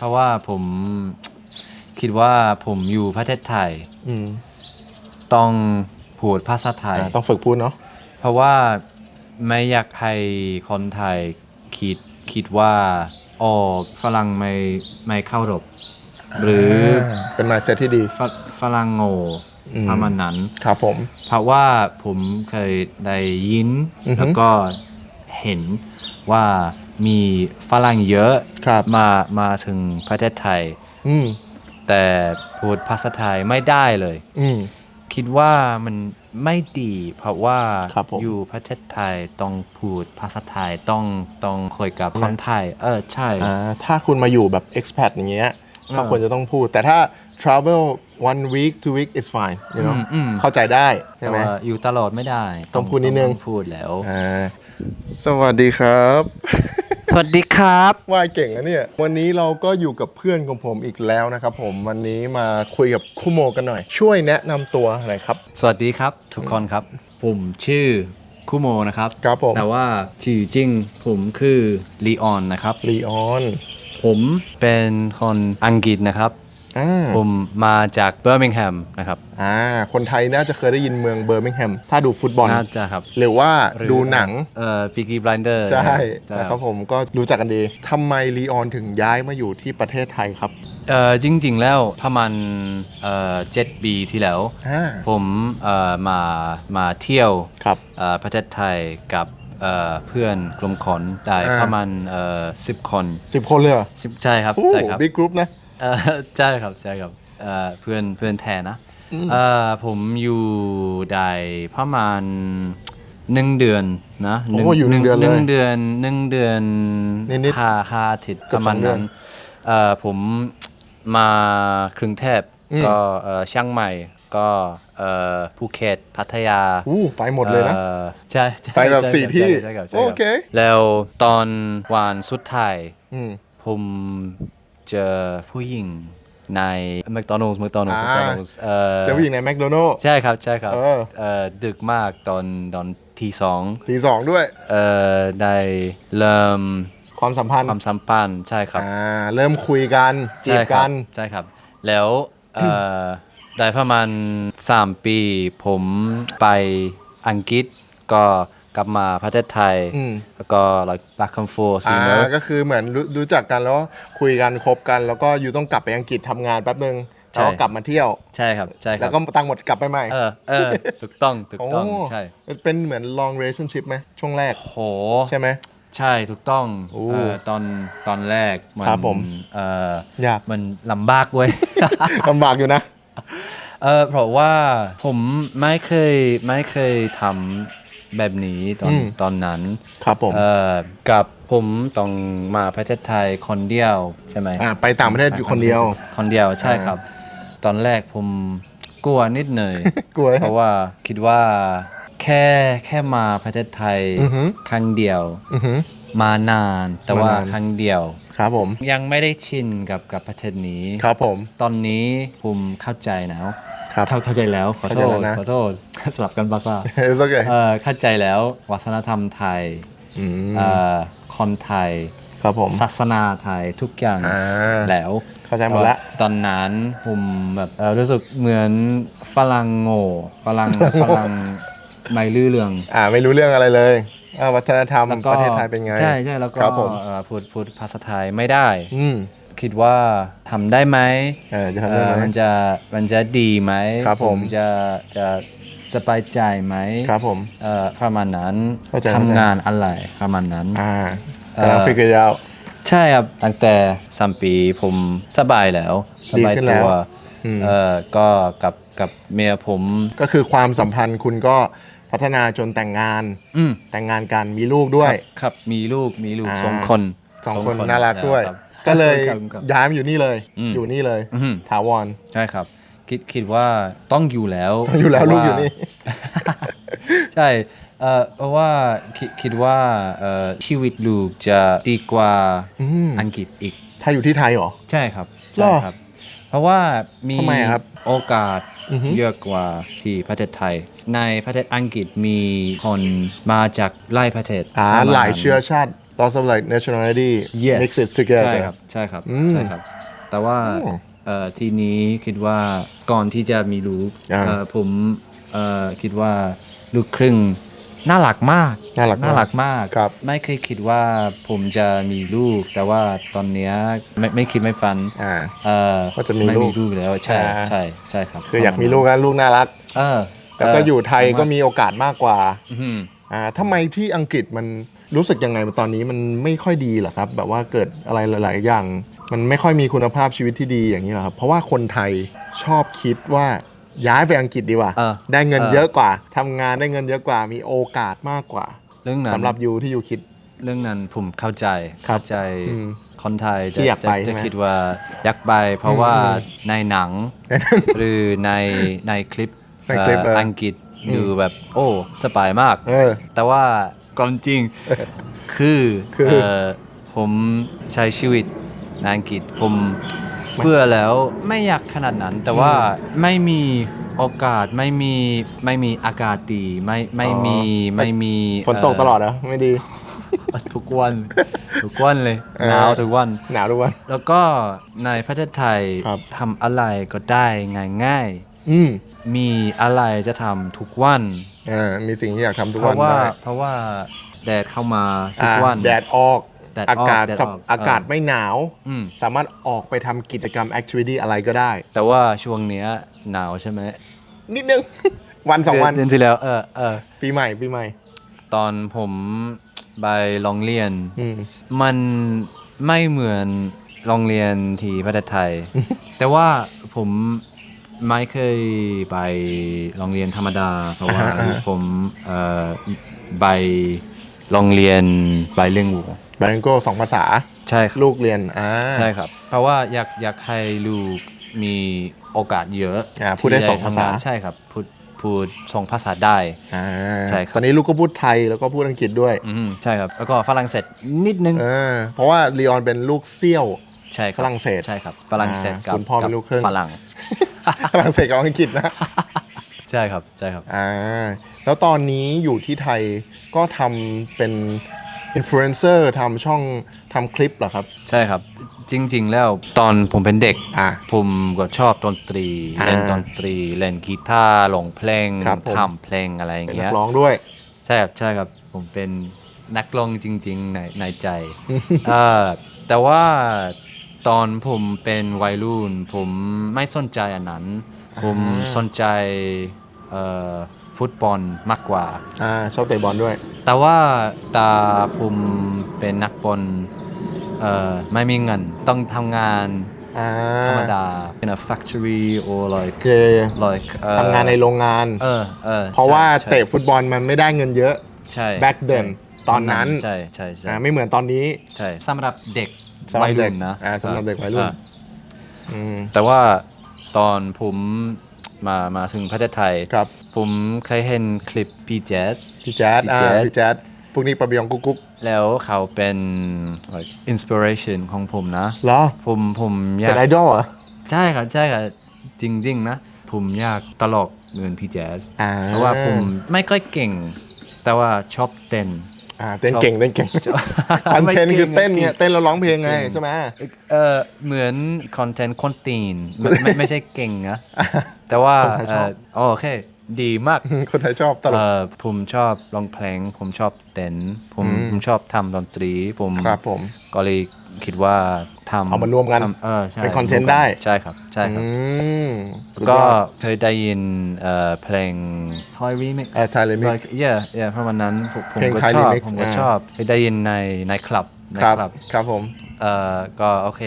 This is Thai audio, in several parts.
เพราะว่าผมคิดว่าผมอยู่ประเทศไทย อืมต้องพูดภาษาไทย อ่าต้องฝึกพูดเนาะ เพราะว่าไม่อยากให้คนไทยคิดคิดว่าโอ้ฝรั่งไม่ไม่เข้ารบ หรือเป็น mindset ที่ดี ฝฝรั่งโง่อืม ประมาณนั้น ครับผม เพราะว่าผมเคยได้ยิน อือฮึ แล้วก็เห็นว่า มีฝรั่งเยอะครับมามาถึงประเทศไทย อืมแต่พูดภาษาไทยไม่ได้เลย อืม คิดว่ามันไม่ดีเพราะว่าครับผม อยู่ประเทศไทยต้องพูดภาษาไทยต้องต้องคุยกับคนไทย เออใช่ อ่าถ้าคุณมาอยู่แบบ expat อย่างเงี้ยก็เออควรจะต้องพูด แต่ถ้า travel one week two week is fine you know อืมอืมเข้าใจได้ใช่แต่ไหม ว่าอยู่ตลอดไม่ได้ต้องพูดนิดนึง ต้องพูดแล้ว อ่าสวัสดีครับ สวัสดีครับ ว่ายเก่งนะเนี่ย วันนี้เราก็อยู่กับเพื่อนของผมอีกแล้วนะครับผม วันนี้มาคุยกับคุโมกันหน่อย ช่วยแนะนำตัวหน่อยครับ สวัสดีครับทุกคนครับ ผมชื่อคุโมนะครับ ครับผม แต่ว่าชื่อจริงผมคือลีออนนะครับ ลีออน ผมเป็นคนอังกฤษนะครับ อ่า ผมมาจากเบอร์มิงแฮมนะครับ อ่า คนไทยน่าจะเคยได้ยินเมืองเบอร์มิงแฮม ถ้าดูฟุตบอล น่าจะครับหรือว่ารือดูหนัง เอ่อปีกีบลันเดอร์ใช่ นะครับผมก็รู้จักกันดี ทำไมลีออนถึงย้ายมาอยู่ที่ประเทศไทยครับ เอ่อจริง ๆ แล้วประมาณเอ่อเจ็ดปีที่แล้ว อ่า ผมเอ่อมามาเที่ยวครับ เอ่อประเทศไทยกับเอ่อเพื่อนกลุ่มคนได้อ่า ประมาณเอ่อสิบคน สิบคนเลยเหรอสิบใช่ครับ โอ้ใช่ครับ บิ๊กกรุ๊ปนะ เอ่อใช่ครับใช่ครับเอ่อเพื่อนเพื่อนแทนนะเอ่อผมอยู่ได้ประมาณหนึ่งเดือนนะโอ้อยู่หนึ่งเดือนเลยหนึ่งเดือนหนึ่งเดือนนิดๆห้าห้าอาทิตย์เกืปอบระมาณสองเดือนั้นน เอ่อผมมาครึ่งเทพอืมก็เอ่อเชียงใหม่ก็เอ่อภูเก็ตพัทยา อู้ไปหมดเลยนะ อ่อใช่ใช่ไปแบบใช่สี่ครับที่ใช่ครับใช่รับโอเค แล้วตอนวันสุดท้ายอืม ผม เจอผู้หญิงใน McDonald's McDonald's อ่า McDonald's เอ่อเจ้าผู้หญิงในแมคโดนัลล์ใช่ครับใช่ครับเออเอ่อดึกมากตอนตอนทีสองทีสองด้วยเอ่อได้เริ่มความสัมพันธ์ความสัมพันธ์ใช่ครับอ่าเริ่มคุยกันจีใช่บครักันใช่ครับ แล้วเอ่อได้ประมาณ 3 ปีผมไปอังกฤษก็ กลับมาประเทศไทยอืมแล้วก็ like back and forth อ่า you know ก็คือเหมือนรู้รู้จักกันแล้วคุยกันคบกัน แล้วก็อยู่ต้องกลับไปอังกฤษทำงานแป๊บนึงใช่ แล้วก็กลับมาเที่ยว ใช่ครับ ใช่คแล้รัวบก็ตังค์หมดกลับไปใหม่เออเออถูกต้องถูกต้องโใช่เป็นเหมือน long relationship ไหมช่วงแรก โห ใช่ไหม ใช่ถูกต้องโอ้เอ่อตอนตอนแรกมันครับผมเอ่อยาก มันลำบากเว้ย ลำบากอยู่นะ เออเพราะว่าผมไม่เคยไม่เคยทำ แบบนี้ตอนอืม ตอนนั้นครับผมเออกับผมต้องมาประเทศไทยคนเดียวใช่ไหม อ่าไปต่างประเทศอยู่คนเดียว คนเดียวใช่ครับ ตอนแรกผมกลัวนิดหน่อย กลัวเพราะว่าคิดว่าแค่แค่มาประเทศไทยอือหือครั้งเดียว อือหือ มานานแต่ว่ามานาน ครั้งเดียว ครับผมยังไม่ได้ชินกับกับประเทศนี้ ครับผม ตอนนี้ผมเข้าใจแล้ว ครับเข้าเข้าใจแล้วขอโทเข้าษใจแล้วนะขอโทษสลับกันภาษา it's okay เอ่อเข้าใจแล้ววัฒนธรรมไทยอืมเอ่อคนไทยครับผมศาสนาไทยทุกอย่างอ่าแล้วเข้าใจหมดละเอ่อตอนนั้นผมแบบเอ่อรู้สึกเหมือนฝรั่งโง่ฝรั่งฝรั่งไม่ลื้อเรื่อง อ่าไม่รู้เรื่องอะไรเลยอ่าวัฒนธรรมแล้วก็ประเทศไทยเป็นไง ใช่ใช่แล้วก็ครับผมเอ่อพูดพูดภาษาไทยไม่ได้ อืม คิดว่าทำได้ไหมเออจะทำได้ไหม เอ่อมันจะมันจะดีไหมครับผม จะจะสบายใจไหมครับผม เอ่อประมาณนั้นเข้าใจทำงานอะไรประมาณนั้น อ่าเอ่อกำลังฟิกเกอร์เอา ใช่ครับตั้งแต่สามปีผมสบายแล้วสบายดีขึ้นตัแล้ววอืม เอ่อก็กับกับเมียผมก็คือความสัมพันธ์คุณก็พัฒนาจนแต่งงาน อืมแต่งงานกันมีลูกด้วย ครับครับมีลูกมีลูกอ่าสองคนสองคนน่ารักด้วย ครับ ก็เลยครับครับย้ายมาอยู่นี่เลย อืมอยู่นี่เลย อืม ถาวร ใช่ครับ คิดคิดว่าต้องอยู่แล้วต้องอยู่แล้วเพลูราะกอยู่นี่ ใช่เอ่อเพราะว่าคิดคิดว่าเอ่อชีวิตลูกจะดีกว่าอืม อังกฤษอีก ถ้าอยู่ที่ไทยเหรอ ใช่ครับหรใช่อครับ เพราะว่ามีทำไมอะครับโอกาสอือฮึ เยอะกว่าที่ประเทศไทย ในประเทศอังกฤษมีคนมาจากหลายประเทศอ่าประมณหลายเชื้อชาติ lots of like nationality yes mixes together ใช่ครับ ใช่ครับ อืมใช่ครับ แต่ว่าอ๋อเอ่อทีนี้คิดว่าก่อนที่จะมีลูกอ่าเอ่อผมเอ่อคิดว่าลูกครึ่งน่ารักมากน่ารักมากน่ารักมาก ครับ ไม่เคยคิดว่าผมจะมีลูก แต่ว่าตอนเนี้ยไม่ไม่คิดไม่ฝันอ่า เอ่อว่าจะมีไม่ลูมีกลูกแล้วใช่อ่า ใช่ใช่ครับคืออยากมีลูกแล้วลูกน่ารัก เออแล้วก็อยู่ไทยก็มีโอกาสมากกว่า อืม อ่าทำไมที่อังกฤษมัน รู้สึกยังไงตอนนี้มันไม่ค่อยดีเหรอครับ แบบว่าเกิดอะไรหลาย ๆ อย่าง มันไม่ค่อยมีคุณภาพชีวิตที่ดีอย่างนี้เหรอครับ เพราะว่าคนไทยชอบคิดว่าย้ายไปอังกฤษดีกว่า เออได้เงินเออ เยอะกว่า ทำงานได้เงินเยอะกว่า มีโอกาสมากกว่าเรื่องนั้น สำหรับยูที่ยูคิด เรื่องนั้นผมเข้าใจครับเข้าใจอืมคนไทยที่อยากจะไปจะใช่ไหมคิดว่าอยากไป เพราะว่าในหนัง หรือในในคลิปในคลิปเอ่อเอออัอังกฤษดูแบบโอ้สบายมาก เออแต่ว่า ก่อนจริง คือคือเอ่อผมใช้ชีวิตในอังกฤษผมเบื่อแล้วไม่อยากขนาดนั้น แต่ว่าไม่มีโอกาสไม่มีไม่มีอากาศดีไม่ไม่มีอ๋อ ไม่มีฝนตกเตลอดเหรอไม่ดีทุกวัน ทุกวันเลยเออ หนาวทุกวัน หนาวทุกวัน แล้วก็ในประเทศไทยครับ ทำอะไรก็ได้ง่ายอืมๆมีอะไรจะทำทุกวัน อ่ามีสิ่งที่อยากทำทุกเพวันราะว่าได้เพราะว่าแดดเข้ามาทุอ่ากวัน แดดออกแดดออกอากาศแดดสับออกอากาศเออไม่หนาว อืมสามารถออกไปทำกิจกรรมแอคทิวิตี้อะไรก็ได้ แต่ว่าช่วงเนี้ยหนาวใช่ไหมนิดนึง วันสองวัน เดือนที่แล้วเออเออปีใหม่ปีใหม่ ตอนผมไปโรงเรียน อืม มันไม่เหมือนโรงเรียนที่ประเทศไทย แต่ว่าผม ไม่เคยไปโรงเรียนธรรมดา เพราะว่าอ่าฮะผมเอ่อไปโรงเรียนไบลิงกัวบาริงโก้สองภาษา ใช่ครับลูกเรียนอ่า ใช่ครับ เพราะว่าอยากอยากให้ลูกมีโอกาสเยอะอ่าพูดได้ที่สองภาษา ทำนใช่ครับพูดพูดสองภาษาได้ อ่าใช่ครับ ตอนนี้ลูกก็พูดไทยแล้วก็พูดอังกฤษด้วยอืมใช่ครับ แล้วก็ฝรั่งเศสนิดนึงเออเพราะว่าลีออนเป็นลูกเซี่ยว ใช่ครับฝรั่งเศสใช่ครับฝรั่งเศสอ่ากับคุณพ่อเป็นกับลูกครึ่ง ฝรั่ง ฝรั่งเศสกับอังกฤษนะ ใช่ครับใช่ครับ อ่า แล้วตอนนี้อยู่ที่ไทยก็ทำเป็นอินฟลูเอนเซอร์ทำช่องทำคลิปเหรอครับ ใช่ครับ จริง ๆ แล้วตอนผมเป็นเด็ก อ่าผมก็ชอบดนตรี อ่าเล่นดนตรี เล่นกีตาร์ร้องเพลงครับผม ทำเพลงอะไรอย่าเป็นงนัเงี้กยร้องด้วย ใช่ครับใช่ครับผมเป็นนักร้องจริง ๆ ในในใจ เออแต่ว่า ตอนผมเป็นวัยรุ่น ผมไม่สนใจอันนั้น ผมสนใจเอ่อฟุตบอลมากกว่า อ่าชอบเตะบอลด้วย แต่ว่าตาผมเป็นนักบอลเอ่อไม่มีเงินต้องทำงานอ่าธรรมดา in a factory or like เย่ like เอ่อทำงานในโรงงาน เออเออเพราะว่าใช่เตะฟุตบอลมันไม่ได้เงินเยอะ ใช่ back then ตอนนั้น ใช่ใช่ใช่ อ่าไม่เหมือนตอนนี้ ใช่สำหรับเด็ก สำหรับวัยเด็รุ่กนนะ อ่าสำหรับเด็กวัยรุ่นอ่าอืมแต่ว่าตอนผมมามาถึงประเทศไทย ครับผมเคยเห็นคลิปพี่แจ๊สพี่แจ๊ดอ่าพี่แจ๊ดพี่แจ๊ดพวกนี้ปะเบียงกุ๊กกุ๊กแล้วเขาเป็น like inspiration ของผมนะ เหรอผมผมอยาเป็กนไอดอลเหรอใช่ครับใช่ครับจริง ๆ นะ ผมอยากตลกเหมือนพี่แจ๊สอ่าเพราะว่าผมไม่ค่อยเก่ง แต่ว่าชอบเต้น อ่าเต้นเก่งเต้นเก่งชอบคอนเทนต์ไม่เก่งคือเต้นเก่เนี่ยงเต้นแล้วร้องเพลงไงใช่ไหมเออเหมือนคอนเทนต์คนตีนไม่ไม่ไม่ใช่เก่งนะแต่ว่าคนไทยชอบเอ๋อโอเคดีมาก คนไทยชอบตลกเอ่อผมชอบร้องเพลง ผมชอบเต้นผมอืมผมชอบทำดนตรีผมครับผมก็เลย คิดว่าทำเอามารวมกันทำเออใช่เป็น content รวมกัได้ใช่ครับใช่ครับอืมสุดก็ยอดเคยได้ยินเอ่อเพลง Thai remix เอ่อ Thai remix like yeah yeah ประมาณนั้นผมผมเพลงก็ Thai ชอบ remix ผมก็อ่าชอบเคยได้ยินในในคลับในครับคลับครับผมเอ่อก็โอเค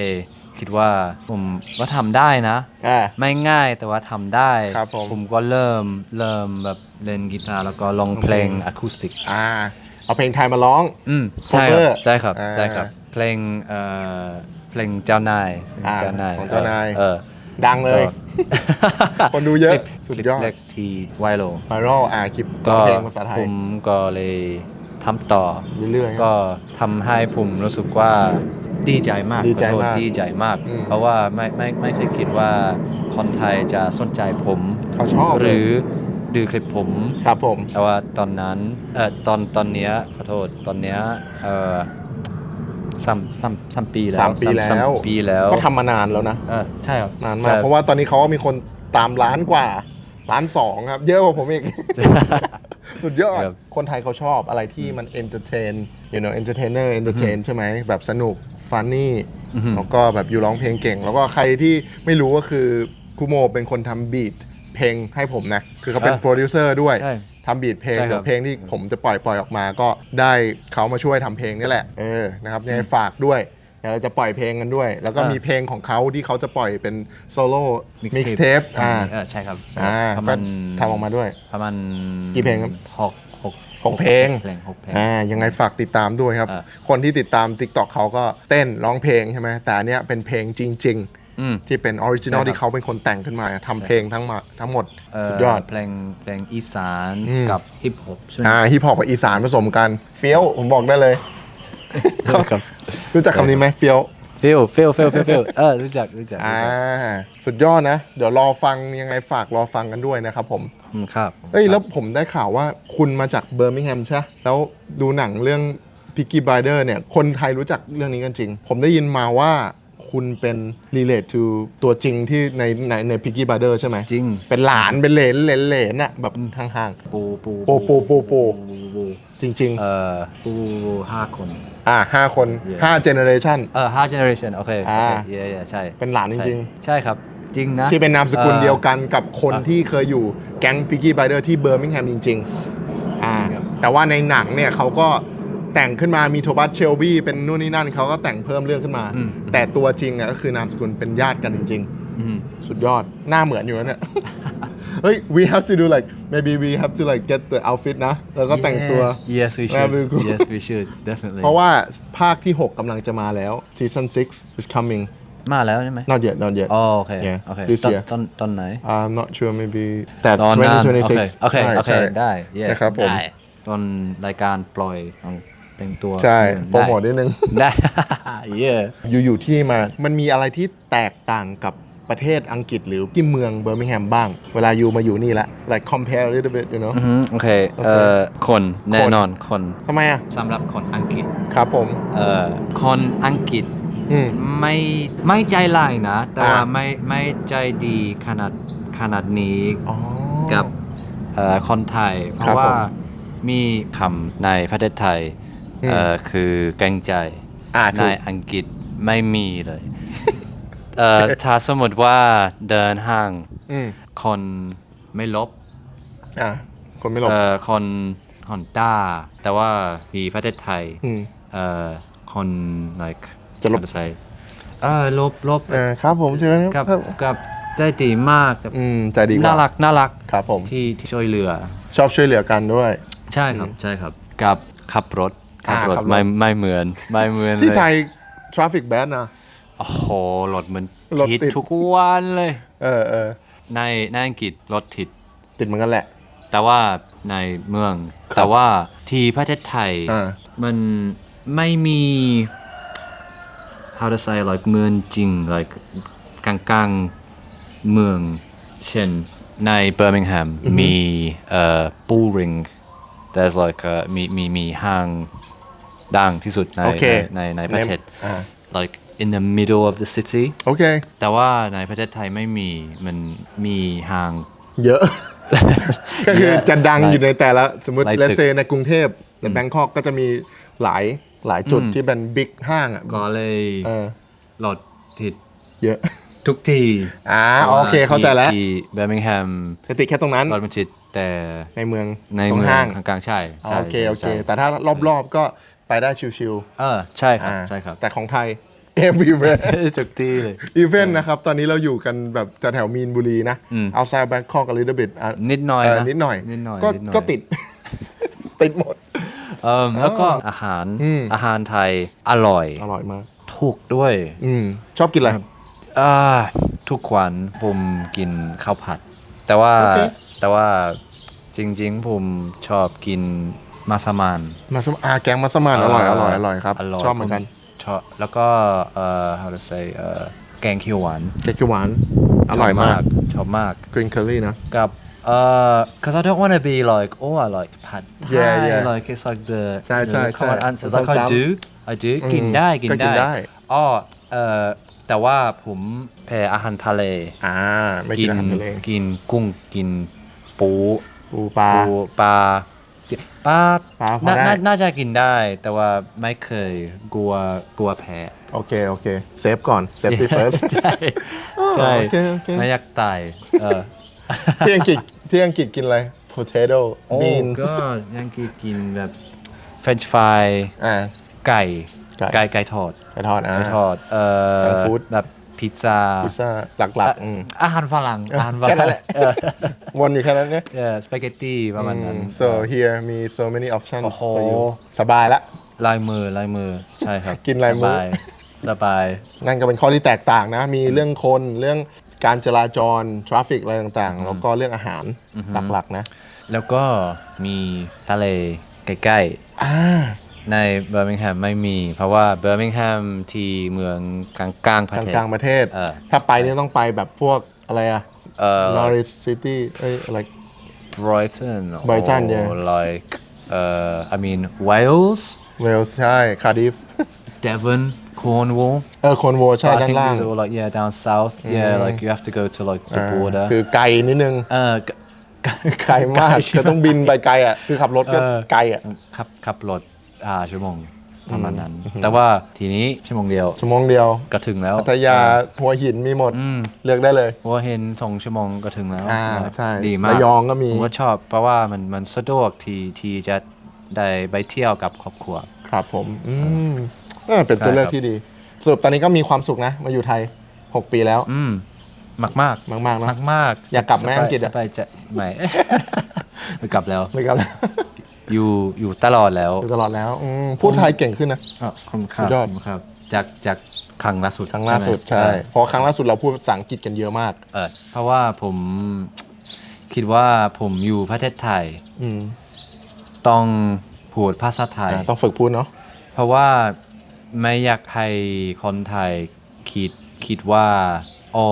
คิดว่าผมว่าทำได้นะอ่าไม่ง่ายแต่ว่าทำได้ครับผมผมก็เริ่มเริ่มแบบเล่นกีตาร์แล้วก็ร้องเพลงอะคูสติกอ่าเอาเพลงไทยมาร้องอืมใช่ครับ cover ใช่ครับอ่าใช่ครับ เพลงเอ่อเพลงเจ้านายเพลงอ่าเจ้านายของเจ้านาย เออ ดังเลยก็คนดูเยอะคลิปสุดคลิปยอดเล็กทีไวโลไวรัลอ่าคลิปร้ก็องเพลงภาษาไทผยมก็เลยทำต่อ เรื่อยๆ ก็ทำให้ผมรู้สึกว่าดีใจมากดีใจขอโทษมากดีใจมาก อืม เพราะว่าไม่ไม่ไม่เคยคิดว่าคนไทยจะสนใจผม เขาชอบหรือดูคลิปผม ครับผม แต่ว่าตอนนั้นเออตอนตอนเนี้ยขอโทษตอนเนี้ยเออ สามสามสามปีแล้วสามปีแล้ว สามปีแล้วก็ทำมานานแล้วนะเออใช่ครับนานมากเพราะว่าตอนนี้เขาก็มีคนตามล้านกว่าล้านสองครับ เยอะกว่าผมอีก สุดยอด ครับ คนไทยเขาชอบอะไรที่มัน entertain you know entertainer entertain ใช่ไหมแบบสนุก funny แล้วก็แบบอยู่ร้องเพลงเก่ง แล้วก็ใครที่ไม่รู้ก็คือคุโมเป็นคนทำบีทเพลงให้ผมนะ คือเขาเป็นอะโปรดิวเซอร์ด้วย ใช่ ทำบีทเพลงใช่ครับ เดี๋ยวเพลงที่ผมจะปล่อยปล่อยออกมา ก็ได้เขามาช่วยทำเพลงนี่แหละเออนะครับยังไงฝากด้วยเดี๋ยวเราจะปล่อยเพลงกันด้วย แล้วก็อะมีเพลงของเขาที่เขาจะปล่อยเป็นโซโล่ Mixtape มิกซ์เทปอ่าเออใช่ครับใช่อ่าประก็มาณทำออกมาด้วย ประมาณกี่เพลงครับหกหกหกเพลง เพลงหกเพลง อ่ายังไงฝากติดตามด้วยครับ อะคนที่ติดตาม t ิ k t o k เขาก็เต้นร้องเพลงใช่ไหมแต่อันเนี้ยเป็นเพลงจริงอืมๆ ที่เป็นออริจินอลใช่ครับที่เขาเป็นคนแต่งขึ้นมาทำเพลงทั้งหมดทั้งหมดเอ่อสุดยอดเพลงเพลงอีสานอืมกับฮิปฮอปใช่ไหมอ่าฮิปฮอปกับอีสานผสมกันเฟี้ยวผมบอกได้เลยครับรู้จักคำนี้ไหมเฟี้ยวฟิลฟิลฟิลฟิลฟิลเออรู้จักรู้จักอ่าสุดยอดนะ เดี๋ยวรอฟังยังไงฝากรอฟังกันด้วยนะครับผมอืมครับเอ้ยครับแล้วผมได้ข่าวว่าคุณมาจากเบอร์มิงแฮมใช่ปะแล้วดูหนังเรื่อง Picky b บ i d e r เนี่ยคนไทยรู้จักเรื่องนี้กันจริง ผมได้ยินมาว่า คุณเป็น relate to ตัวจริงที่ในในใน Picky b i d e r ใช่ไหมจริง เป็นหลานเป็นเหลนเหลนเหลนอะแบบห่างปูปูปูปูปูปูปูๆจริง เอ่อปูห้าคน ๆ อ่าห้าคน Yeah ห้า generation เออห้า generation โอเคอ่าโอเค yeah yeah ใช่เป็นหลานจริงใช่ใช่ครับ จริงนะที่เป็นนามสกุลอ่อเดียวกันกับคนอะที่เคยอยู่แก๊ง Picky b i d e r ที่เบอร์มิงแฮมจริง ๆ อ่าครับแต่ว่าในหนังเนี่ยเขาก็ แต่งขึ้นมามีโทบัสเชลบี้เป็นนู่นนี่นั่นเขาก็แต่งเพิ่มเรื่องขึ้นมา อืม แต่ตัวจริงอะก็คือนามสกุลเป็นญาติกันจริงอืมๆสุดยอด หน้าเหมือนอยู่นะเนี่ย เฮ้ย we have to do like maybe we have to like get the outfit นะ แล้วก็แต่งตัว yes we น่า should ดู yes we should definitely เพราะว่าภาคที่ 6กำลังจะมาแล้ว season 6 is coming มาแล้วใช่ไหม not yet not yet อ๋อโอเค Yeah, โอเค this ตอน year ตอนตอนไหน I'm not sure maybe แต่ ตอนนั้น2026 โอเคโอเคโอเคใช่ได้ yes นะครับผม ได้ ตอนรายการปล่อยของ แต่งตัวใช่อืโปรโมทนิดนึง ได้ yeah อยู่ๆที่มา มันมีอะไรที่แตกต่างกับประเทศอังกฤษหรือที่เมืองเบอร์มิงแฮมบ้าง เวลาอยู่มาอยู่นี่ละ like compare a little bit you know อือฮึโอเคเอ่อคนแน่นอนคนทำไมอะ สำหรับคนอังกฤษครับผม เอ่อคนอังกฤษอืม ไม่ไม่ใจร้ายนะ แต่ว่าอ่า ไม่ไม่ใจดีขนาดขนาดนี้ อ๋อ กับเอ่อคนไทย เพครับราะว่าผม มีคำในประเทศไทยอืม เอ่อคือแกรงใจอ่าถูในก อังกฤษไม่มีเลยเอ่อถ้าสมมติว่าเดินห้างอืมคนไม่ลบ อะคนไม่หลบ เอ่อคนคนต้า แต่ว่าที่ประเทศไทยอืมเอ่อคน like จะลบ how to say เออลบลบเออครับผมเชิญกับครับกับใจดีมากกับอืมใจดีกว่า น่ารักน่ารักครับผม ที่ที่ช่วยเหลือ ชอบช่วยเหลือกันด้วย ใช่ครับใช่ครับ กับขับรถ ขับรถอ่าขับรถไม่ไม่เหมือนไม่เหมือนที่เลยไทย traffic bad นะโอ้โหรถมันรถติดติดทุกวันเลย เออเออในในอังกฤษรถติดติดเหมือนกันแหละ แต่ว่าในเมือง แต่ว่าที่ประเทศไทยอ่ามันไม่มี how to say like เมืองจริง like กลางกลางๆเมือง เช่นในเบอร์มิงแฮมมีเอ่อ bull ring there's like เอ่อมีมีมีห้าง ดังที่สุดในโอเคในในในประเทศ อ่า like in the middle of the city โอเค แต่ว่าในประเทศไทยไม่มีมันมีห้าง เยอะ ก็คือจะดังหลายอยู่ในแต่ละสมมติหลายเลตึก เซในกรุงเทพในแบงคอกก็จะมีหลายหลายจุดที่เป็นบิ๊กห้างอะก็เลยเออรถติดเยอะ ทุกที่อ่าโอเคเข้าใจแล้ว ที่เบอร์มิงแฮมจะติดแค่ตรงนั้นรถมันติดแต่ในเมืองในตรงเมืองห้าง กลางๆใช่ใช่โอเคโอเค ใช่ แต่ถ้ารอบๆก็ ไปได้ชิวเออใช่คๆรับอ่าใช่ครับแต่ของไทย everywhere ทุกที่เลย อีเวนนะครับ ตอนนี้เราอยู่กันแบบแถวๆมีนบุรีนะอืม outside Bangkok a little bit อะนิดหน่อยเออนะนิดหน่อย นิดหน่อยก็นิดหน่อย ก็ติด ติดหมด เออแล้วก็อาหารอืม อาหารไทยอร่อยอร่อยมาก ถูกด้วยอืม ชอบกินอะไร อ่าทุกวันผมกินข้าวผัด แต่ว่าโอเค แต่ว่า จริงๆ ผมชอบกินมาสมาน มาสมอาแกงมัสมั่นอร่อยอร่อยอร่อยครับ อร่อยชอบเหมือนกันผชอบแล้วก็เอ่อ how to say เอ่อแกงเขียวหวานแกงเขียวหวานอร่อยมากชอบมาก green curry นะ กับเอ่อ cause I don't want to be like oh I like pad thai Yeah, yeah. like it's like the ใช่ใช่ the common ใช่ answers like I ซ้ำๆ do อาจจะอืมกินได้กินก็กินได้อ้อเอ่อแต่ว่าผมแพ้อาหารทะเล อ่า ไม่กินอาหารทะเลกินกุ้งกินปู ปูปลา ปูปลาปลาปลาพอน่าได้ น่าน่าจะกินได้ แต่ว่าไม่เคยกลัวกลัวแพ้ โอเค โอเค เซฟก่อน เซฟตี้เฟิร์สใช่ใช่โอเคโอเค ไม่อยากตายเออที่อังกฤษที่อังกฤษกินอะไร potato โอ้ bean ก็ยังกินกินแบบ French fry อ่า ไก่ไก่ ไก่ไก่ทอดไก่ทอดอ่า ไก่ทอดเอ่อ Junk food แบบ พิซซ่าพิซซ่าหลักๆอืม อาหารฝรั่งอาหารฝแค่รั่นั้งนแหละวนอยู่แค่นั้นเนี่ยเออสปาเกตตี้ประมาณนั้น so here มี so many options โอ้โห for you สบายละ ลายมือลายมือใช่ครับกินลายมือ สบสบาย นั่นก็เป็นข้อที่แตกต่างนะ มีเรื่องคนเรื่องการจราจร ทราฟิกอะไรต่างๆ แล้วก็เรื่องอาหารหลักๆนะ แล้วก็มีทะเลใกล้อ่าๆ ในเบอร์มิงแฮมไม่มี เพราะว่าเบอร์มิงแฮมที่เมืองกลางกลางๆประกลางเทศกลางๆประเทศ เออ ถ้าไปเนี่ยต้องไปแบบพวกอะไรอะเอ่อ Norwich City เอ้ยอะไร Brighton Brighton, or yeah. like uh I mean Wales เวลส์ใช่คาร์ดิฟ Devon Cornwall เออโคนโวใช่ I ด้าน think ล่าง these are all like yeah down south yeah like you have to go to like the อ่า border คือไกลนิดนึง เออ ไกลมากจะต้องบินไปไกลอะ คือขับรถก็เออ ไกลอะ ขับขับรถ อ่าชั่วโมงประมาณนั้น แต่ว่าทีนี้ชั่วโมงเดียวชั่วโมงเดียวก็ถึงแล้วพัทยาหัวหินมีหมดอืมเลือกได้เลย หัวเห็นสองชั่วโมงก็ถึงแล้วอ่าใช่ดีมากระยองก็มี ผมก็ชอบ เพราะว่ามันมันสะดวกที่ที่จะได้ไปเที่ยวกับครอบครัว ครับผมอืมเออเป็นตัวเลือกที่ดีสรุปตอนนี้ก็มีความสุขนะ มาอยู่ไทย 6 ปีแล้ว อืมมากมากมากๆเนอะมากมากๆอยากกลับไหมสายอังกฤษอะ สบายใจไม่ ไม่กลับแล้ว ไม่ครับ อยู่อยู่ตลอดแล้วอยู่ตลอดแล้วอืมพูดไทยเก่งขึ้นนะอ๋อขอบคุณครัสุบดยอด ขบคุณครับ จากจากครั้งล่าสุดครั้งล่าสุดไหมใช่เออเพราะครั้งล่าสุดเราพูดภาษาอังกฤษกันเยอะมาก เออเพราะว่าผมคิดว่าผมอยู่ประเทศไทยอืมต้องพูดภาษาไทย อ่าต้องฝึกพูดเนาะเพราะว่าไม่อยากให้คนไทยคิดคิดว่าโอ้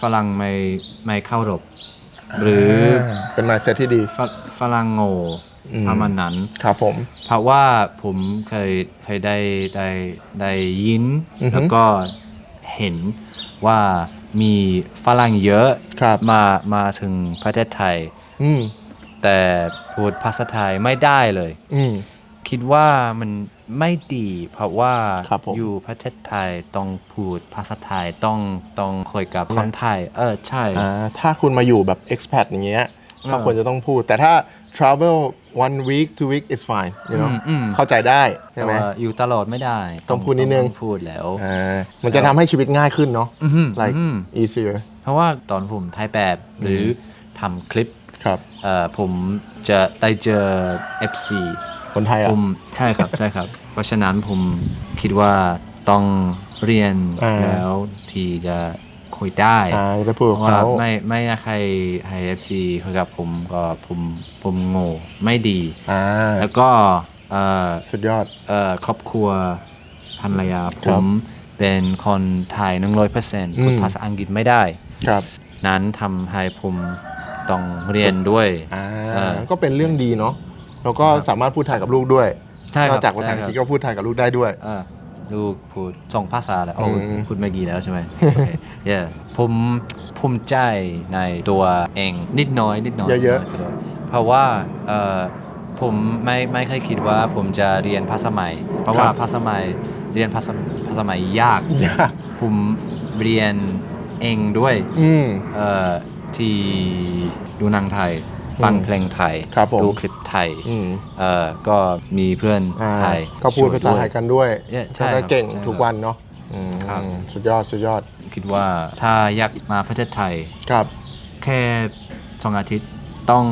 ฝรั่งไม่ไม่เข้ารบ หรือเป็น mindset ที่ดี ฝฝรั่งโง่ ประมาณนั้นครับผม เพราะว่าผมเคยเคยได้ได้ได้ยินอือฮึแล้วก็เห็นว่ามีฝรั่งเยอะครับมามาถึงประเทศไทยอืมแต่พูดภาษาไทยไม่ได้เลยอืมคิดว่ามันไม่ดีเพราะว่าครับผมอยู่ประเทศไทยต้องพูดภาษาไทยต้องต้องคุยกับคนไทย เออใช่อ่าถ้าคุณมาอยู่แบบ expat อย่างเงี้ยก็อ่าควรจะต้องพูด แต่ถ้า travel one week two week is fine you know อืมอืม เข้าใจได้ใช่แต่ไหม ว่าอยู่ตลอดไม่ได้ต้องพูดนิดนึง ต้องพูดแล้ว อ่ามันจะทำให้ชีวิตง่ายขึ้นเนาะ อือหือ like อืม easier เพราะว่าตอนผมถ่ายแบบหรือทำคลิปครับ เอ่อผมจะได้เจอ FC คนไทยผอะ มใช่ครับใช่ครับ เพราะฉะนั้นผมคิดว่าต้องเรียนอ่า แล้วที่จะ คุยได้อ่าจะได้พูดเพกับราะว่าเขาไม่ไม่อยากให้ให้ FC คุยกับผมก็ผมผมโง่ไม่ดีอ่าแล้วก็เอ่อสุดยอดเอ่อครอบครัวภรรยาผครับมเป็นคนไทยหนึ่งร้อยเปอร์เซ็นต์พูดอืมภาษาอังกฤษไม่ได้ครับ นั้นทำให้ผมต้องเรียนด้วยอ่าเออก็เป็นเรื่องดีเนาะแล้วก็สามารถพูดไทยกับลูกด้วยใช่ครับนอกจากภาษาอังกฤษใช่ครับก็พูดไทยกับลูกได้ด้วยเออ ลูกพูดสองภาษาแล้วโอ้อืม พูดไม่ดีแล้วใช่ไหมโอเค yeah ผมภูมิใจในตัวเองนิดน้อยนิดน้อยเยอะนิดน้เพราะว่าเออผมไม่ไม่เคยคิดว่าผมจะเรียนภาษาใหม่ เพราะว่าครับภาษาใหม่เรียนภาษาภาษาใหม่ยาก ยากผมเรียนเองด้วย อืม เอ่อที่ดูหนังไทย ฟังเพลงไทย ครับผมดูคลิปไทยอืม เอ่อก็มีเพื่อนอ่าไทยก็พูดภาษาไทยช่วกันด้วยเนี่ยใช่ก็ได้ครับเก่งใช่ครับทุกวันเนาะอืมครับ สุดยอดสุดยอดคิดว่าถ้าอยากมาประเทศไทย ครับ แค่สองอาทิตย์ต้อง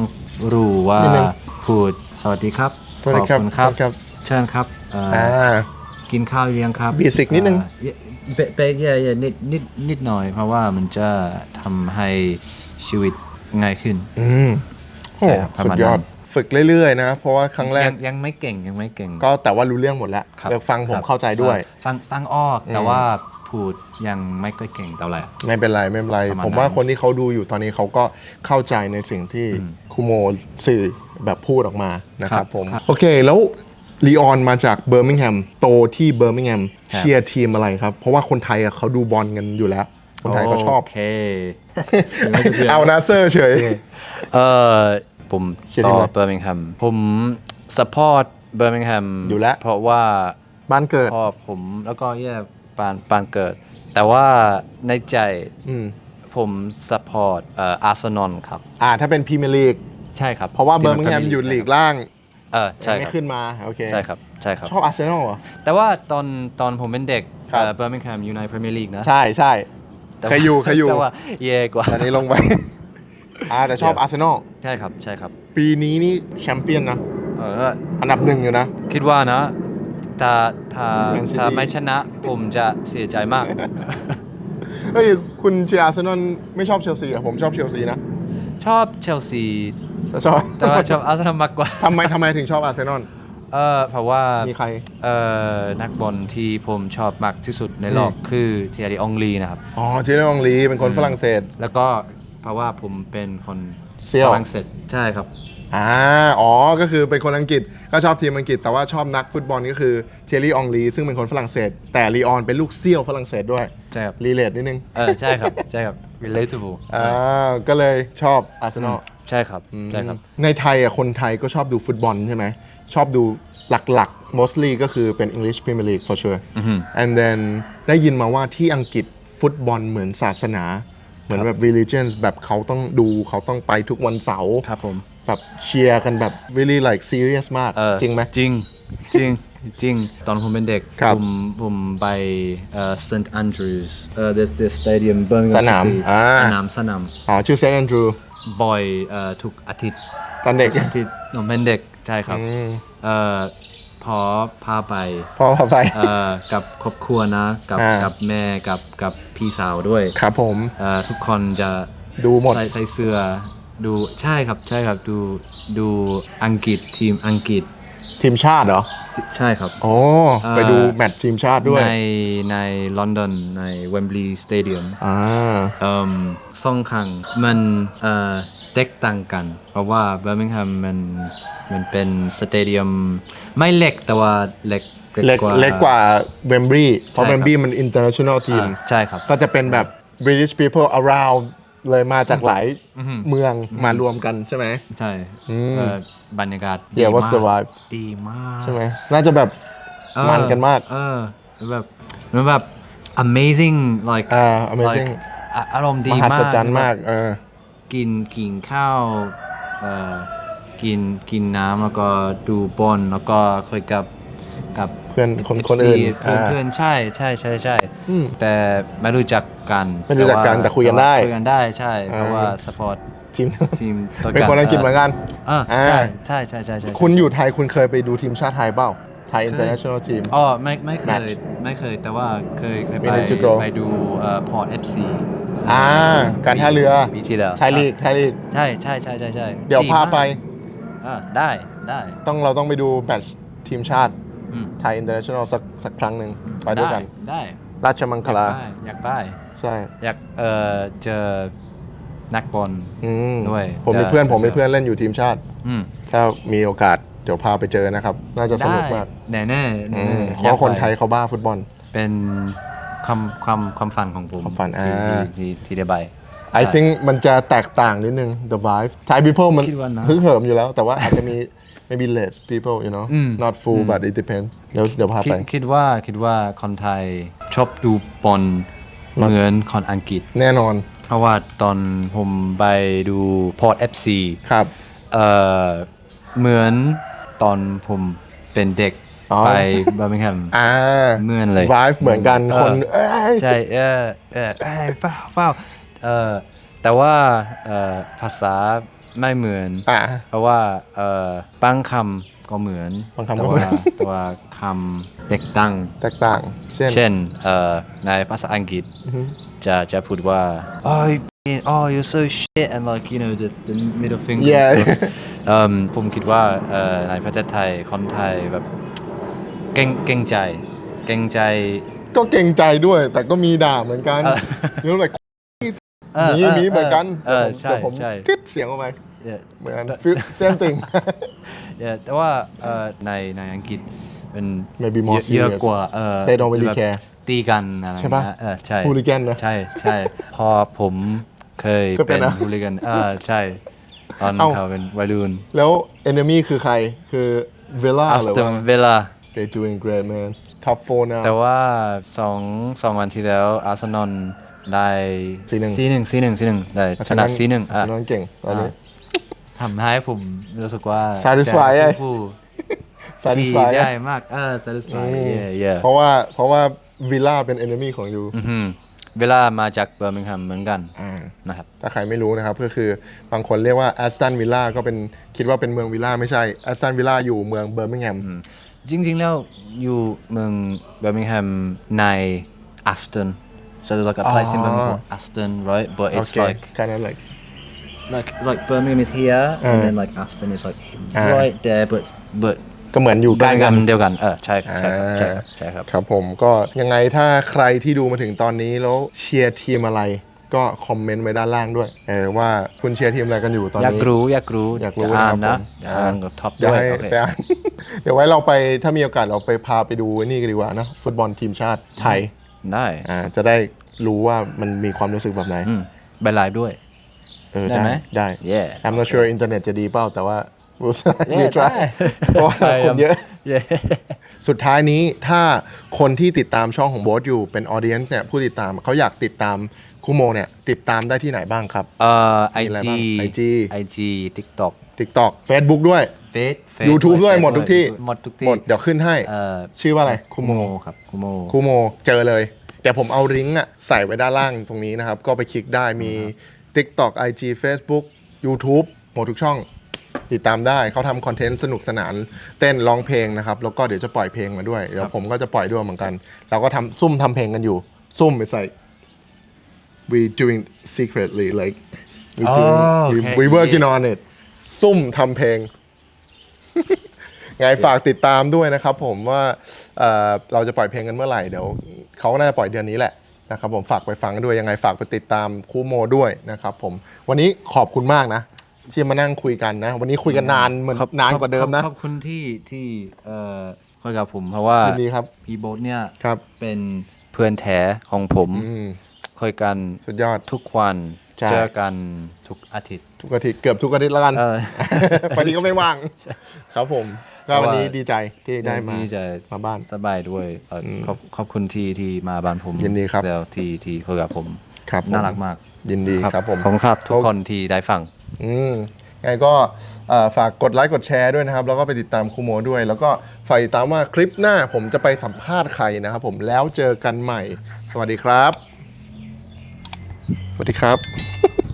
รู้ว่านิดนึงพูดสวัสดีครับสวัสดีครับขอบคุณครับ ครับ เชิญครับเอ่อออ่า กินข้าวหรือยังครับ Basic นิดนึงอ่าเปเปเย่เย่นิดนิดนิดหน่อย เพราะว่ามันจะทำให้ชีวิตง่ายขึ้น อืม โอ้ใช่ครับประสุมาณดยอดนั้นฝึกเรื่อยๆนะ เพราะว่าครั้งแรยักงยังไม่เก่งยังไม่เก่งก็แต่ว่ารู้เรื่องหมดแล้วครับเดี๋ยวฟังผมครับเข้าใจด้วยเออฟังฟังออกแต่ว่าพูดยังไม่ค่อยเก่งเท่าไหร่ ไม่เป็นไรไม่เป็นไร ประมาณผมว่านั้นคนที่เขาดูอยู่ตอนนี้เขาก็เข้าใจในสิ่งที่ครูโมสื่อแบบพูดออกมานะคครัรับบผม ครับ โอเคแล้วลีออนมาจากเบอร์มิงแฮมโตที่เบอร์มิงแฮมครับเชียร์ทีมอะไรครับ เพราะว่าคนไทยอะเขาดูบอลกันอยู่แล้ว คนไทยเขาชอบ โอเคไม่ถูกเรื่องเอานาเซอร์เฉย เออผมเชียร์ต่ทีมออะไรเบอร์มิงแฮมผมสปอร์ตเบอร์มิงแฮมอยู่แล้ว เพราะว่า บ้านเกิด พ่อผมแล้วก็แย่ปานปานเกิด แต่ว่าในใจอืมผมสปอร์ตเอ่ออาร์เซนอลครับ อ่าถ้าเป็นพรีเมียร์ลีก ใช่ครับเพราะว่าที่เบอร์มิงแฮม Premier อยู่ League ลีกล่างเออใช่ยังไม่ครับขึ้นมาโอเคใช่ครับใช่ครับ ชอบอาร์เซนอลเหรอ แต่ว่าตอนตอนผมเป็นเด็กครับ เบอร์มิงแฮมอยู่ในพรีเมียร์ลีกนะ ใช่ใช่ แต่เคยอยู่เคยอยู่ แต่ว่าแย่กว่า ตอนนี้ลงไป อ่าแต่ชอบอาร์เซนอลใช่ครับใช่ครับ ปีนี้นี่แชมเปี้ยนนะ เออ อันดับหนึ่งอยู่นะ คิดว่านะ ถ้าถ้า Man City ถ้าไม่ชนะ ผมจะเสียใจมาก เฮ้ย คุณเชียร์อาร์เซนอลไม่ชอบเชลซีอะ ผมชอบเชลซีนะชอบเชลซี แต่ชอบแต่ว่าชอบอาร์เซนอลมากกว่า ทำไมทำไมถึงชอบอาร์เซนอล เออเพราะว่ามีใคร เอ่อนักบอลที่ผมชอบมากที่สุดในโลกคือเทียรีอองลีนะครับ อ๋อเจเนอองลีเป็นคนฝรั่งเศส แล้วก็เพราะว่าผมเป็นคนเซี่ยว ฝรั่งเศสใช่ครับ อ่าอ๋อ ก็คือเป็นคนอังกฤษก็ชอบทีมอังกฤษ แต่ว่าชอบนักฟุตบอลก็คือเชลลี่อองลีซึ่งเป็นคนฝรั่งเศส แต่ลีออนเป็นลูกเซี่ยวฝรั่งเศสด้วยใช่ครับ รีเลทนิดนึงเออใช่ครับ ใช่ครับ relatable อ่าก็เลยชอบอาร์เซนอล ใช่ครับ ใช่ครับ ในไทยอะคนไทยก็ชอบดูฟุตบอลใช่ไหม ชอบดูหลักๆ mostly ก็คือเป็น English Premier League for sure and then ได้ยินมาว่าที่อังกฤษฟุตบอลเหมือนศาสนา เหมือนแบบ religions แบบเขาต้องดูเขาต้องไปทุกวันเสาร์ครับผมแบบเชียร์กันแบบ really like serious มาก เออจริงไหม จริงจริงจริงตอนผมเป็นเด็กครับ ผมผมไปเอ่อ St Andrews เอ่อ this this stadium Birmingham สนาม City อ่า สนามสนาม อ๋อชื่อเซนต์แอนดรูบ่อยเอ่อทุกอาทิตย์ตอนเด็ก อาทิตย์ผมเป็นเด็ก ใช่ครับ อืมเอ่อพอพาไปพ่อพาไป เอ่อกับครอบครัวนะ กับอ่ากักับแม่กับกับพี่สาวด้วยครับผมเอ่อทุกคนจะดูหมด ใส่ใส่เสื้อดูใช่ครับใช่ครับดูดูอังกฤษทีมอังกฤษทีมชาติเหรอใช่ครับ โอ้เอ่อ ไปดูแมตช์ทีมชาติด้วย ในในลอนดอนใน Wembley Stadium อ่า เอ่มสองครั้งมันเอ่อแตกต่างกัน เพราะว่าเบอร์มิงแฮมมัน มันเป็นสเตเดียมไม่เล็กแต่ว่าเล็กเล็กเล็กกว่าเวมบรีเพราะใช่เวครับมบรีมัน international ทีมอ่าใช่ครับ ก็จะเป็นแบบ British people around เลยมาจากหลายเมืองมารวมกันใช่ไหมใช่เอ่อบรรยากาศดี Yeah, what's the มาก vibe? ดีมากใช่ไหมน่าจะแบบเออมันกันมาก เออแบบมันแบบ amazing like อ่า amazing like อะอารมณ์ดีมมากหัศจรรย์มากเออกินกินข้าวเอ่อ กินกินน้ำแล้วก็ดูบอลแล้วก็คุยกับกับเพื่อนคน FC คนอื่นเพื่อนอ่าเพื่อนใช่ใช่ใช่ใช่อืมแต่ไม่รู้จักกันไม่รู้จักกันว่าแต่คุยกันได้คุยกันได้ใช่เพราะอ่าว่าสปอร์ตทีมทีมตัวเป็นคนอังกฤษเหมือนกันเอออ่าใช่ใช่ใช่ใช่ใช่คุณอยู่ไทยคุณเคยไปดูทีมชาติไทยเปล่าไทย international team อ๋อไม่ไม่เคย Match ไม่เคยแต่ว่าเคยเคยไป Willing to go ไปดูเอ่อพอร์ตเอฟซีอ่าการท่าเรือปีที่แล้วไทยลีกไทยลีกใช่ใช่ใช่ใช่ใช่เดี๋ยวพาไป อ่าได้ได้ต้องเราต้องไปดูแมตช์ทีมชาติอืมไทย international สักสักครั้งหนึ่งไปด้วยกัน ได้ราชมังคลา ได้อยากไปใช่อยากเอ่อเจอนักบอล อืมด้วยผมมีจะเพื่อนผมมีจะเพื่อนเล่นอยู่ทีมชาติ อืมถ้ามีโอกาสเดี๋ยวพาไปเจอนะครับ น่าจะสนุกมากแน่แน่แน่อืแน่มๆเพราะคนไทยอากปเขาบ้าฟุตบอล เป็นความความความฝันของผมความฝันที่อ่าที่ที่ที่ได้ไป I think มันจะแตกต่างนิดนึง the vibe Thai people มันคิดว่านะ ฮึกเหิมอยู่แล้ว แต่ว่าอาจจะมี maybe less people you know อืม not full but it depends เดี๋ยวเดี๋ยวพาคิไปดคิดว่าคิดว่าคนไทยชอบดูบอลเหมือนคนอังกฤษ แน่นอนเพราะว่าตอนผมไปดูพอร์ต FC ครับ เอ่อเหมือนตอนผมเป็นเด็กอ๋อ ไปเบอร์มิงแฮม อ่าเหมือนเลย vibe เหมือนกันเออคนเอ้ย ใช่เออเออเอ้ยฟ้าวฟ้าว เออแต่ว่าเอ่อภาษาไม่เหมือน อ่า เพราะว่าเอ่อบางคำก็เหมือนบางคำแต่ก็เหมืว่าอน แต่ว่าคำเด็กตั้งแตกต่าง เช่น เช่นเอ่อในภาษาอังกฤษจะจะพูดว่า oh you f***ing- oh you're so shit and like you know the, the middle finger and Yeah. stuff เอิ่มผมคิดว่าเอ่อในประเทศไทยคนไทยแบบเก่งเก่งใจ เก่งใจ ก็เก่งใจด้วย แต่ก็มีด่าเหมือนกันเออนี่แบบเออ มีเออมีเหมือนกันเออดี๋ยวผมใช่เดี๋ยวผมใช่กึดเสียงออกไป yeah เหมือน same thing yeah แต่ว่าเอ่อในในอังกฤษเป็น Maybe more เยอะเยอะ serious กว่าเออ They don't really แบบ care ตีกันอะไรใช่ปะเงี้ยเออใช่ hooligan นะใช่ใช่พอผมเคยก็เป็เป็นนนะฮูลิกันเออใช่ตอนเอ้าเขาเป็นวัยรุ่นแล้ว enemy คือใครคือ Villa อัสหรือตันว่าเวลา they doing great man top four now แต่ว่าสองสองวันที่แล้วอาร์เซนอล ได้สี่หนึ่งสี่หนึ่งสี่หนึ่งสี่หนึ่งได้ชนะสี่หนึ่งอาร์เซนอลเก่งตอนนี้ทำให้ผมรู้สึกว่า Satisfy ใจไอ้ฟู satisfy ดีใจมาก เออ satisfy อืม yeah yeah เพราะว่าเพราะว่า Villa เป็น enemy ของยูอือหือเวลามาจากเบอร์มิงแฮมเหมือนกันอ่านะครับถ้าใครไม่รู้นะครับก็คือบางคนเรียกว่าแอสตันวิลล่าก็เป็นคิดว่าเป็นเมืองวิลล่าไม่ใช่แอสตันวิลล่าอยู่เมืองเบอร์มิงแฮมจริง ๆ แล้วอยู่เมืองเบอร์มิงแฮมในอัสตัน so there's like a place in Birmingham called Aston right but โอ it's เค like แค่นั้นเลย like like Birmingham is here Uh. and then like Aston is like Uh. right there but but ก็เหมือนอยู่ใกล้กันเดียวกัน เออใช่ครับใช่ครับใช่ครับใช่ครับ ครับผมก็ยังไงถ้าใครที่ดูมาถึงตอนนี้แล้วเชียร์ทีมอะไรก็คอมเมนต์ไว้ด้านล่างด้วยเออว่าคุณเชียร์ทีมอะไรกันอยู่ตอนอยากนี้รู้อยากรู้อยากรู้จะอ่านนะนะครับผมจะอ่านกับท็อปเดี๋ยวด้วยให้โอเคไปอ่านเดี๋ยวไว้เราไปถ้ามีโอกาสเราไปพาไปดูนี่กันดีกว่านะฟุตบอลทีมชาติไทย ได้อ่าจะได้รู้ว่ามันมีความรู้สึกแบบไหนอืมใบลายด้วย เออได้ได้ไหม ได้ Yeah I'm not sure อินเทอร์เน็ตจะดีเปล่าแต่ว่า we'll we'll ได้ try เพราะว่าคนเยอะ Yeah สุดท้ายนี้ถ้าคนที่ติดตามช่องของโบ๊ทอยู่เป็นออเดียน c e เนี่ยผู้ติดตามเขาอยากติดตามคุโมเนี่ยติดตามได้ที่ไหนบ้างครับ เอ่อไอมีอะไรจีบ้าง IG IG TikTok TikTok Facebook ด้วย เฟซ YouTube ด้วยหมดทุกที่หมดทุกที่หมดเดี๋ยวขึ้นให้ เอ่อชื่อว่าอะไรคุคุโมโม ครับคุโม คุโมเจอเลย เดี๋ยวผมเอาลิงก์อะใส่ไว้ด้านล่างตรงนี้นะครับ ก็ไปคลิกได้มี TikTok IG Facebook YouTube หมดทุกช่อง ติดตามได้เขาทำคอนเทนต์สนุกสนาน เต้นร้องเพลงนะครับ แล้วก็เดี๋ยวจะปล่อยเพลงมาด้วย เดี๋ยวผมก็จะปล่อยด้วยเหมือนกัน เราก็ทำซุ่มทำเพลงกันอยู่ ซุ่มไปใส่ we doing secretly like we doing Oh, we, okay. we working on it ซุ่มทำเพลง ไงฝากติดตามด้วยนะครับผมว่าเอ่อเราจะปล่อยเพลงกันเมื่อไหร่เดี๋ยวเขาก็น่าจะปล่อยเดือนนี้แหละนะครับผมฝากไปฟังด้วยยังไงฝากไปติดตามคูโมด้วยนะครับผมวันนี้ขอบคุณมากนะ ที่มานั่งคุยกันนะ วันนี้คุยกันนานเหมือนนานกว่าเดิมนะ ขอบคุณที่ที่เอ่อคุยกับผม เพราะว่ายินดีครับพี่โบ๊ทเนี่ยครับ เป็นเพื่อนแท้ของผมอืมคุยกันสุดยอด ทุกวันใช่ เจอกันทุกอาทิตย์ ทุกอาทิตย์เกือบทุกอาทิตย์แล้วกันเออวันนี้ก็ไม่ว่างครับผม ก็วันนี้เพราะว่าดีใจที่ได้มาที่จะมาบ้านสบายด้วยเอ่ออขอบขอบคุณที่ที่มาบ้านผมยินดีครับแล้วที่ที่คุยกับผมครับผมน่ารักมาก ยินดีครับผมขอบคุณครับ ทุกคนที่ได้ฟัง อืมไงก็เอ่อฝากกดไลค์กดแชร์ด้วยนะครับ แล้วก็ไปติดตามคูโมด้วย แล้วก็ฝากติดตามว่าคลิปหน้าผมจะไปสัมภาษณ์ใครนะครับผมแล้วเจอกันใหม่ สวัสดีครับ สวัสดีครับ